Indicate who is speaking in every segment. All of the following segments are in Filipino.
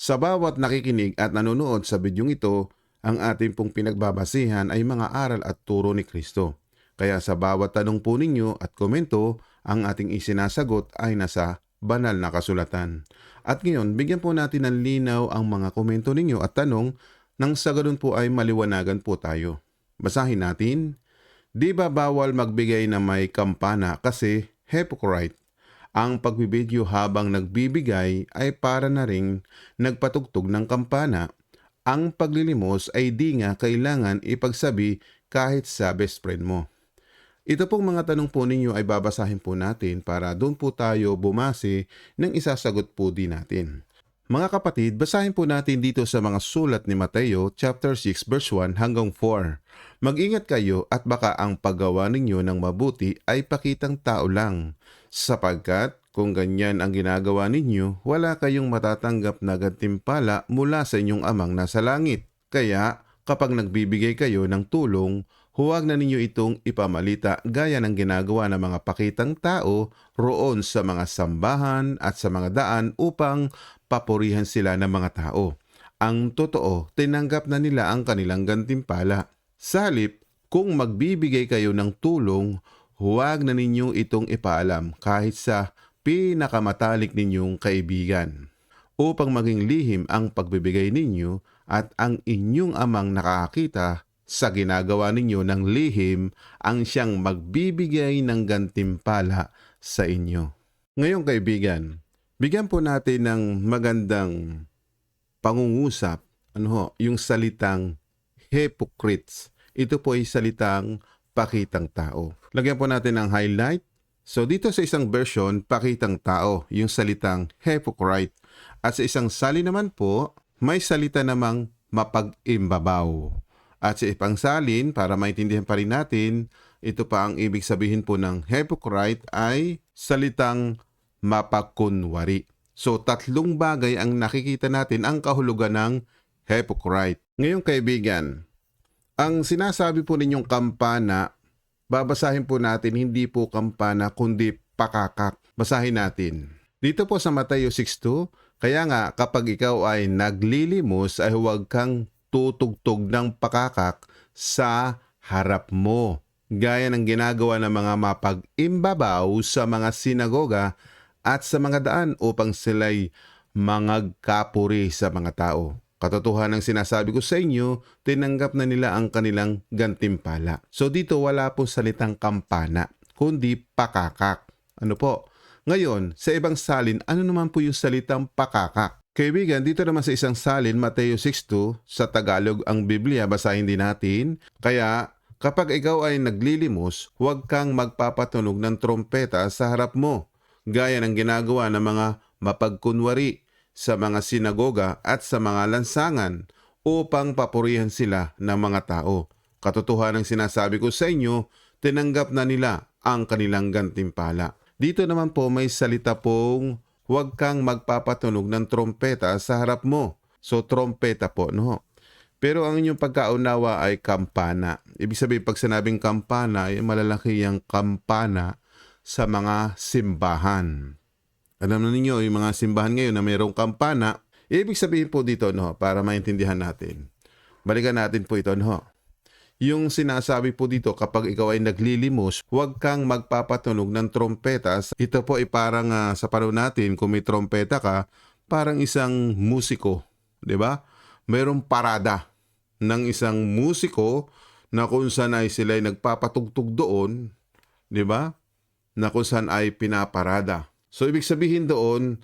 Speaker 1: Sa bawat nakikinig at nanonood sa bidyong ito, ang ating pong pinagbabasihan ay mga aral at turo ni Kristo. Kaya sa bawat tanong po ninyo at komento, ang ating isinasagot ay nasa banal na kasulatan. At ngayon, bigyan po natin ng linaw ang mga komento ninyo at tanong nang sa ganun po ay maliwanagan po tayo. Basahin natin. Di ba bawal magbigay na may kampana kasi hypocrite? Ang pagbibideo habang nagbibigay ay para na ring nagpatugtog ng kampana. Ang paglilimos ay di nga kailangan ipagsabi kahit sa best friend mo. Ito pong mga tanong po ninyo ay babasahin po natin para doon po tayo bumase ng isasagot po din natin. Mga kapatid, basahin po natin dito sa mga sulat ni Mateo chapter 6 verse 1 hanggang 4. Mag-ingat kayo at baka ang paggawa ninyo ng mabuti ay pakitang tao lang, sapagkat kung ganyan ang ginagawa ninyo, wala kayong matatanggap na gantimpala mula sa inyong amang nasa langit. Kaya kapag nagbibigay kayo ng tulong, huwag na ninyo itong ipamalita gaya ng ginagawa ng mga pakitang tao roon sa mga sambahan at sa mga daan upang papurihan sila ng mga tao. Ang totoo, tinanggap na nila ang kanilang gantimpala. Sa kung magbibigay kayo ng tulong, huwag na ninyo itong ipaalam kahit sa pinakamatalik ninyong kaibigan. Upang maging lihim ang pagbibigay ninyo at ang inyong amang nakakita sa ginagawa ninyo ng lihim ang siyang magbibigay ng gantimpala sa inyo. Ngayong kaibigan, bigyan po natin ng magandang pangungusap, ano ho, yung salitang hypocrites. Ito po ay salitang pakitang tao. Lagyan po natin ng highlight. So dito sa isang version, pakitang tao, yung salitang hypocrite. At sa isang sali naman po, may salita namang mapag-imbabaw. At sa ipang salin, para maintindihan pa rin natin, ito pa ang ibig sabihin po ng hypocrite ay salitang mapagkunwari. So tatlong bagay ang nakikita natin ang kahulugan ng hypocrite. Ngayong kaibigan, ang sinasabi po ninyong kampana, babasahin po natin hindi po kampana kundi pakakak. Basahin natin. Dito po sa Mateo 6.2, kaya nga kapag ikaw ay naglilimos ay huwag kang tutugtog ng pakakak sa harap mo. Gaya ng ginagawa ng mga mapag-imbabaw sa mga sinagoga at sa mga daan upang sila'y mangagkapuri sa mga tao. Katotohanan ng sinasabi ko sa inyo, tinanggap na nila ang kanilang gantimpala. So dito wala po salitang kampana, kundi pakakak. Ano po? Ngayon, sa ibang salin, ano naman po yung salitang pakakak? Kaibigan, dito naman sa isang salin, Mateo 6.2, sa Tagalog ang Biblia, basahin din natin. Kaya, kapag ikaw ay naglilimos, huwag kang magpapatunog ng trompeta sa harap mo, gaya ng ginagawa ng mga mapagkunwari sa mga sinagoga at sa mga lansangan upang papurihan sila ng mga tao. Katotohanan ng sinasabi ko sa inyo, tinanggap na nila ang kanilang gantimpala. Dito naman po may salita pong huwag kang magpapatunog ng trompeta sa harap mo. So trompeta po, no? Pero ang inyong pagkaunawa ay kampana. Ibig sabihin, pag sinabing kampana, ay malalaki yung kampana sa mga simbahan. Alam na ninyo, yung mga simbahan ngayon na mayroong kampana, ibig sabihin po dito, no, para maintindihan natin. Balikan natin po ito, no. Yung sinasabi po dito, kapag ikaw ay naglilimos, huwag kang magpapatunog ng trompeta. Ito po ay parang ah, sa panahon natin, kung may trompeta ka, parang isang musiko, di ba? Mayroong parada ng isang musiko na kung saan ay sila ay nagpapatugtog doon, di ba? Na kung saan ay pinaparada. So, ibig sabihin doon,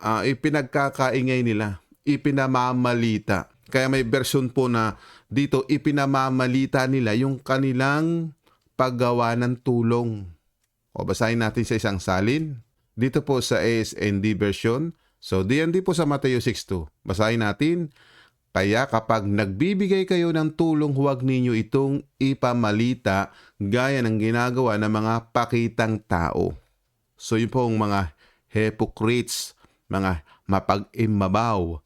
Speaker 1: uh, ipinagkakaingay nila, ipinamamalita. Kaya may version po na dito, ipinamamalita nila yung kanilang paggawa ng tulong. O basahin natin sa isang salin. Dito po sa ASND version. So, DND po sa Mateo 6.2. Basahin natin. Kaya kapag nagbibigay kayo ng tulong, huwag ninyo itong ipamalita gaya ng ginagawa ng mga pakitang tao. So yun po ang mga hypocrites, mga mapag-imabaw,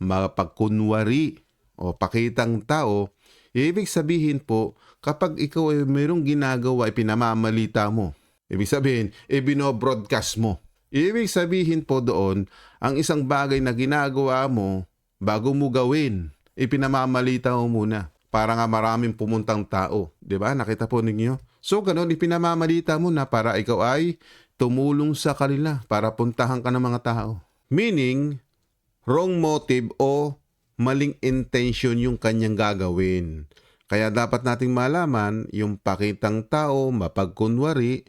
Speaker 1: mapagkunwari o pakitang tao, ibig sabihin po, kapag ikaw ay mayroong ginagawa, ay pinamamalita mo. Ibig sabihin, ibino-broadcast mo. Ibig sabihin po doon, ang isang bagay na ginagawa mo bago mo gawin, ipinamamalita mo muna. Para nga maraming pumuntang tao. 'Di ba? Nakita po ninyo? So, ganun, ipinamamalita mo na para ikaw ay tumulong sa kanila para puntahan ka ng mga tao. Meaning, wrong motive o maling intention yung kanyang gagawin. Kaya dapat nating malaman yung pakitang tao, mapagkunwari,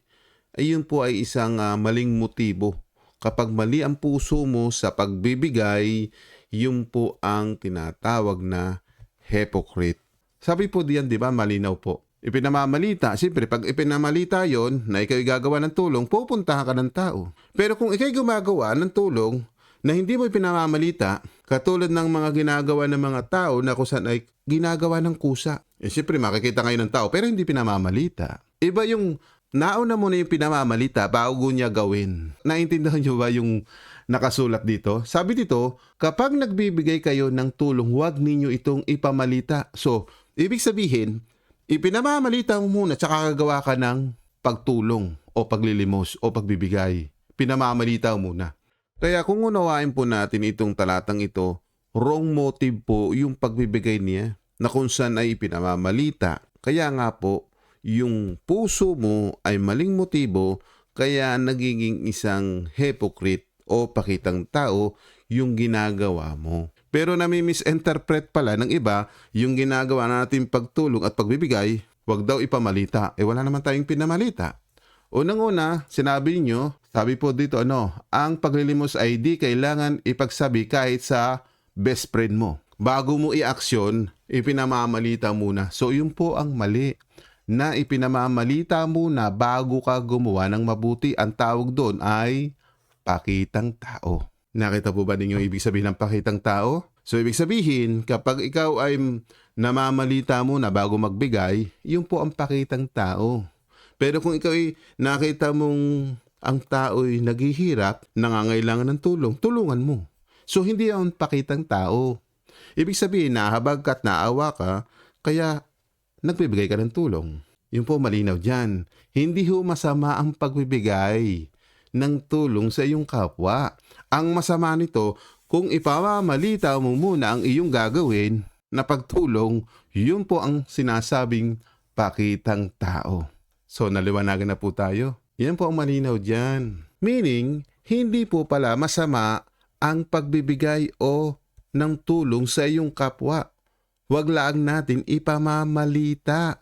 Speaker 1: ay yun po ay isang ah, maling motibo. Kapag mali ang puso mo sa pagbibigay, yun po ang tinatawag na hypocrite. Sabi po diyan, di ba, malinaw po. Ipinamamalita, siyempre, pag ipinamalita yon na ikaw gagawa ng tulong, pupuntahan ka ng tao. Pero kung ikaw gumagawa ng tulong na hindi mo ipinamamalita, katulad ng mga ginagawa ng mga tao na kung saan ay ginagawa ng kusa. Eh, siyempre, makikita ngayon ng tao, pero hindi pinamamalita. Iba yung nauna mo na yung pinamamalita bago niya gawin. Naintindihan niyo ba yung nakasulat dito? Sabi dito, kapag nagbibigay kayo ng tulong, huwag ninyo itong ipamalita. So, ibig sabihin, ipinamamalita mo muna tsaka gagawa ka ng pagtulong o paglilimos o pagbibigay. Pinamamalita mo muna. Kaya kung unawain po natin itong talatang ito, wrong motive po yung pagbibigay niya na kung saan ay ipinamamalita. Kaya nga po, yung puso mo ay maling motibo kaya nagiging isang hypocrite o pakitang tao yung ginagawa mo. Pero nami-misinterpret pala ng iba yung ginagawa natin pagtulong at pagbibigay, wag daw ipamalita. Eh wala naman tayong pinamalita. Unang-una, sinabi niyo, sabi po dito ano, ang paglilimos di kailangan ipagsabi kahit sa best friend mo. Bago mo i-aksyon, ipinamamalita muna. So yun po ang mali na ipinamamalita muna bago ka gumawa ng mabuti. Ang tawag doon ay pakitang tao. Nakita po ba ninyo ibig sabihin ng pakitang tao? So ibig sabihin, kapag ikaw ay namamalita mo na bago magbigay, yun po ang pakitang tao. Pero kung ikaw ay nakita mong ang tao ay naghihirap, nangangailangan ng tulong, tulungan mo. So hindi yan pakitang tao. Ibig sabihin, nahabag ka at naawa ka, kaya nagbibigay ka ng tulong. Yun po malinaw dyan. Hindi ho masama ang pagbibigay ng tulong sa iyong kapwa. Ang masama nito, kung ipamamalita mo muna ang iyong gagawin na pagtulong, yun po ang sinasabing pakitang tao. So naliwanagan na po tayo. Yan po ang malinaw dyan. Meaning, hindi po pala masama ang pagbibigay o ng tulong sa iyong kapwa. Huwag lang natin ipamamalita.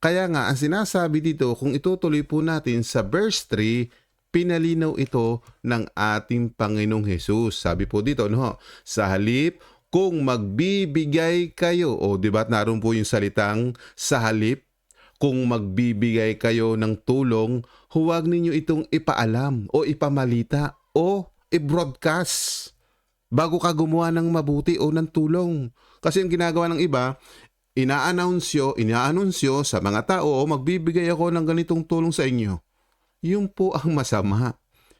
Speaker 1: Kaya nga, ang sinasabi dito, kung itutuloy po natin sa verse 3, pinalinaw ito ng ating Panginoong Hesus. Sabi po dito, no, sa halip, kung magbibigay kayo, o di ba naroon po yung salitang sa halip, kung magbibigay kayo ng tulong, huwag ninyo itong ipaalam o ipamalita o i-broadcast bago ka gumawa ng mabuti o ng tulong. Kasi ang ginagawa ng iba, ina-announce ina-anunsyo sa mga tao o magbibigay ako ng ganitong tulong sa inyo. Yun po ang masama.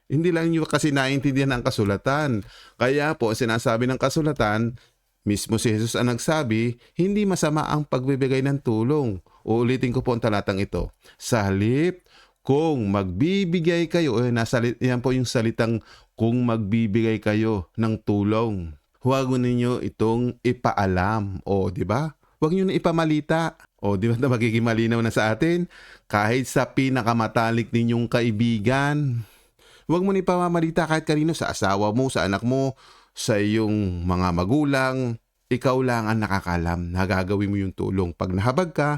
Speaker 1: Hindi lang nyo kasi naintindihan ang kasulatan. Kaya po, sinasabi ng kasulatan, mismo si Jesus ang nagsabi, hindi masama ang pagbibigay ng tulong. Uulitin ko po ang talatang ito. Sa halip, kung magbibigay kayo, eh, nasa, yan po yung salitang kung magbibigay kayo ng tulong. Huwag ninyo itong ipaalam. O, di ba? Huwag nyo na ipamalita. O, di ba na magiging malinaw na sa atin? Kahit sa pinakamatalik ninyong kaibigan. Huwag mo na ipamamalita kahit kanino sa asawa mo, sa anak mo, sa iyong mga magulang. Ikaw lang ang nakakalam na gagawin mo yung tulong. Pag nahabag ka,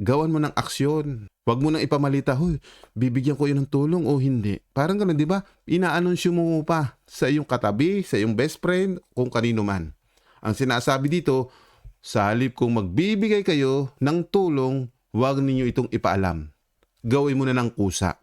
Speaker 1: gawan mo ng aksyon. Huwag mo nang ipamalita, huy, bibigyan ko yun ng tulong o hindi. Parang ganun, di ba? Inaanunsyo mo pa sa iyong katabi, sa iyong best friend, kung kanino man. Ang sinasabi dito, sa kung magbibigay kayo ng tulong, huwag ninyo itong ipaalam. Gawin mo na ng kusa.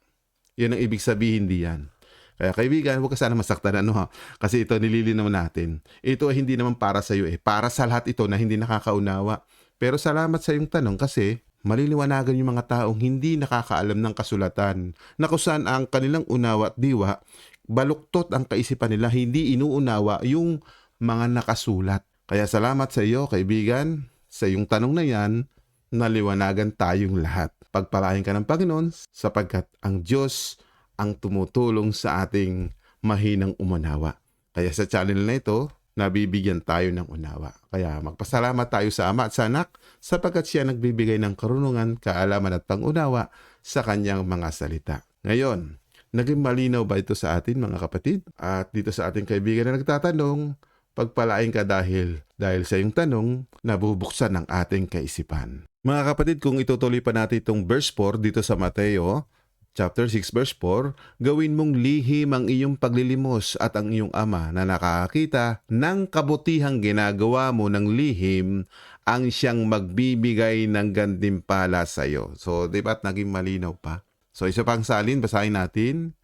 Speaker 1: Yan ang ibig sabihin diyan. Kaya kaibigan, huwag ka sana masaktan ano ha. Kasi ito nililinaw natin. Ito ay hindi naman para sa iyo eh. Para sa lahat ito na hindi nakakaunawa. Pero salamat sa iyong tanong kasi maliliwanagan yung mga taong hindi nakakaalam ng kasulatan na kung ang kanilang unawa at diwa, baluktot ang kaisipan nila, hindi inuunawa yung mga nakasulat. Kaya salamat sa iyo, kaibigan, sa iyong tanong na yan, naliwanagan tayong lahat. Pagpalain ka ng Panginoon sapagkat ang Diyos ang tumutulong sa ating mahinang umunawa. Kaya sa channel na ito, nabibigyan tayo ng unawa. Kaya magpasalamat tayo sa Ama at sa Anak sapagkat siya nagbibigay ng karunungan, kaalaman at pangunawa sa kanyang mga salita. Ngayon, naging malinaw ba ito sa atin mga kapatid? At dito sa ating kaibigan na nagtatanong, pagpalain ka dahil dahil sa iyong tanong, nabubuksan ang ating kaisipan. Mga kapatid, kung itutuloy pa natin itong verse 4 dito sa Mateo, chapter 6 verse 4, gawin mong lihim ang iyong paglilimos at ang iyong ama na nakakakita ng kabutihang ginagawa mo ng lihim ang siyang magbibigay ng gantimpala sa iyo. So, di ba't naging malinaw pa? So, isa pang salin, basahin natin.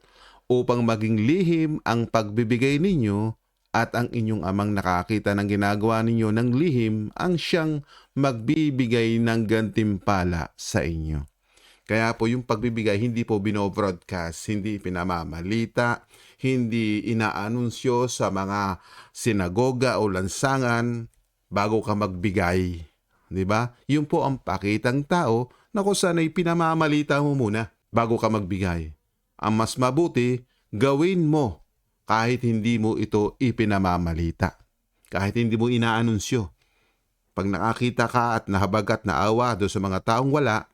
Speaker 1: Upang maging lihim ang pagbibigay ninyo at ang inyong amang nakakita ng ginagawa ninyo ng lihim ang siyang magbibigay ng gantimpala sa inyo. Kaya po yung pagbibigay hindi po binobroadcast, hindi pinamamalita, hindi inaanunsyo sa mga sinagoga o lansangan bago ka magbigay. 'Di ba? Yun po ang pakitang tao na kung saan ay pinamamalita mo muna bago ka magbigay. Ang mas mabuti, gawin mo kahit hindi mo ito ipinamamalita. Kahit hindi mo inaanunsyo. Pag nakakita ka at nahabag at naawa do sa mga taong wala,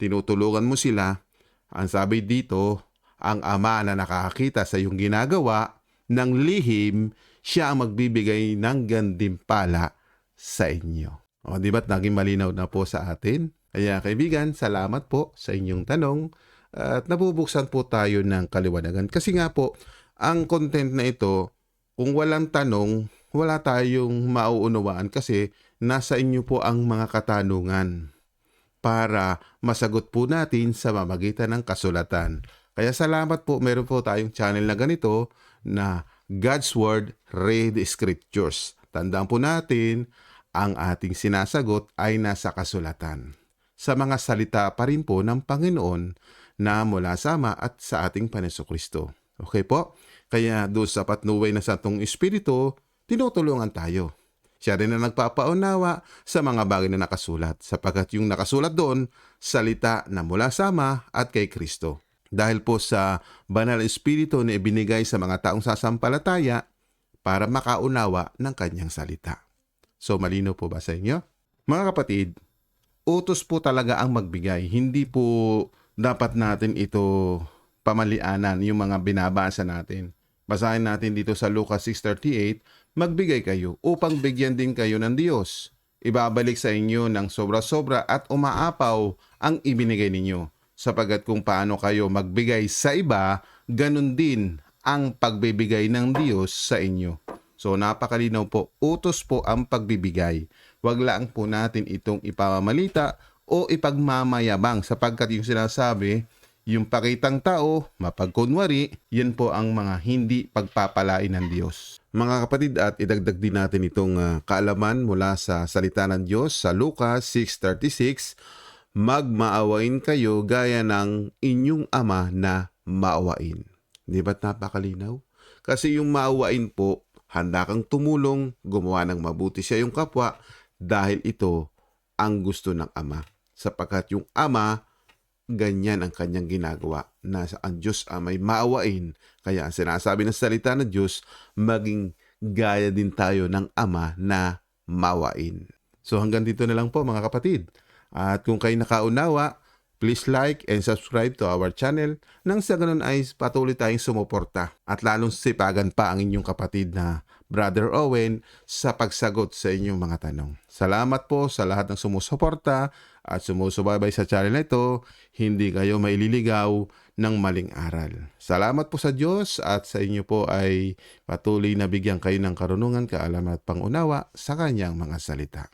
Speaker 1: tinutulungan mo sila. Ang sabi dito, ang ama na nakakita sa iyong ginagawa ng lihim, siya ang magbibigay ng gandimpala sa inyo. O, di ba't naging malinaw na po sa atin? Kaya kaibigan, salamat po sa inyong tanong at nabubuksan po tayo ng kaliwanagan. Kasi nga po, ang content na ito, kung walang tanong, wala tayong mauunawaan kasi nasa inyo po ang mga katanungan para masagot po natin sa mamagitan ng kasulatan. Kaya salamat po, meron po tayong channel na ganito na God's Word Read Scriptures. Tandaan po natin, ang ating sinasagot ay nasa kasulatan. Sa mga salita pa rin po ng Panginoon na mula sa Ama at sa ating Paneso Kristo. Okay po? Kaya doon sa patnuway na sa itong Espiritu, tinutulungan tayo. Siya rin na nagpapaunawa sa mga bagay na nakasulat sapagkat yung nakasulat doon, salita na mula sa Ama at kay Kristo. Dahil po sa banal espiritu na ibinigay sa mga taong sasampalataya para makaunawa ng kanyang salita. So malino po ba sa inyo? Mga kapatid, utos po talaga ang magbigay. Hindi po dapat natin ito pamalianan yung mga binabasa natin. Basahin natin dito sa Lucas 6.38, magbigay kayo upang bigyan din kayo ng Diyos. Ibabalik sa inyo ng sobra-sobra at umaapaw ang ibinigay ninyo. Sapagat kung paano kayo magbigay sa iba, ganun din ang pagbibigay ng Diyos sa inyo. So napakalinaw po, utos po ang pagbibigay. Huwag lang po natin itong ipamamalita o ipagmamayabang sapagkat yung sinasabi, yung pakitang tao, mapagkunwari, yan po ang mga hindi pagpapalain ng Diyos. Mga kapatid, at idagdag din natin itong ah, kaalaman mula sa salita ng Diyos sa Lucas 6.36, Magmaawain kayo gaya ng inyong ama na maawain. Di ba't napakalinaw? Kasi yung maawain po, handa kang tumulong, gumawa ng mabuti sa iyong kapwa dahil ito ang gusto ng ama. Sapagkat yung ama, ganyan ang kanyang ginagawa na ang Diyos amay maawain. Kaya ang sinasabi ng salita ng Diyos, maging gaya din tayo ng ama na maawain. So hanggang dito na lang po mga kapatid. At kung kayo nakaunawa, please like and subscribe to our channel nang sa ganun ay patuloy tayong sumuporta at lalong sipagan pa ang inyong kapatid na Brother Owen sa pagsagot sa inyong mga tanong. Salamat po sa lahat ng sumusuporta at sumusubaybay sa channel na ito. Hindi kayo maililigaw ng maling aral. Salamat po sa Diyos at sa inyo po ay patuloy na bigyan kayo ng karunungan, kaalaman at pangunawa sa kanyang mga salita.